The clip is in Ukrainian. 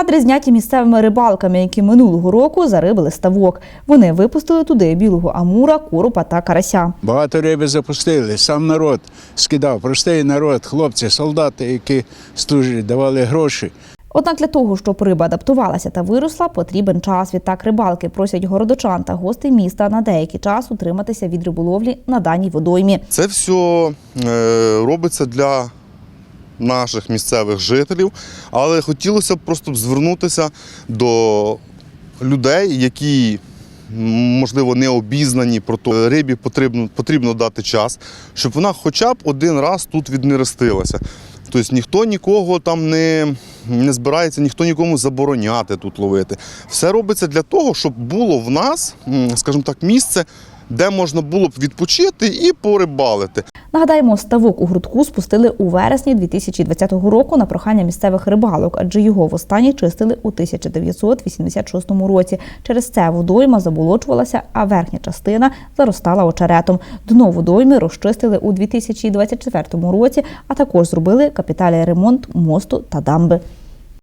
Кадри зняті місцевими рибалками, які минулого року зарибили ставок. Вони випустили туди білого амура, коропа та карася. Багато риби запустили, сам народ скидав, простий народ, хлопці, солдати, які служать, давали гроші. Однак для того, щоб риба адаптувалася та виросла, потрібен час. Відтак рибалки просять городочан та гостей міста на деякий час утриматися від риболовлі на даній водоймі. Це все е, робиться для наших місцевих жителів, але хотілося б просто звернутися до людей, які. Можливо, не обізнані про то. Рибі потрібно, потрібно дати час, щоб вона хоча б один раз тут віднерестилася. Тобто ніхто нікого там не, не збирається, ніхто нікому забороняти тут ловити. Все робиться для того, щоб було в нас, скажімо так, місце, де можна було б відпочити і порибалити. Нагадаємо, ставок у грудку спустили у вересні 2020 року на прохання місцевих рибалок, адже його востаннє чистили у 1986 році. Через це водойма заболочувалася, а верхня частина заростала очеретом. Дно водойми розчистили у 2024 році, а також зробили капітальний ремонт мосту та дамби.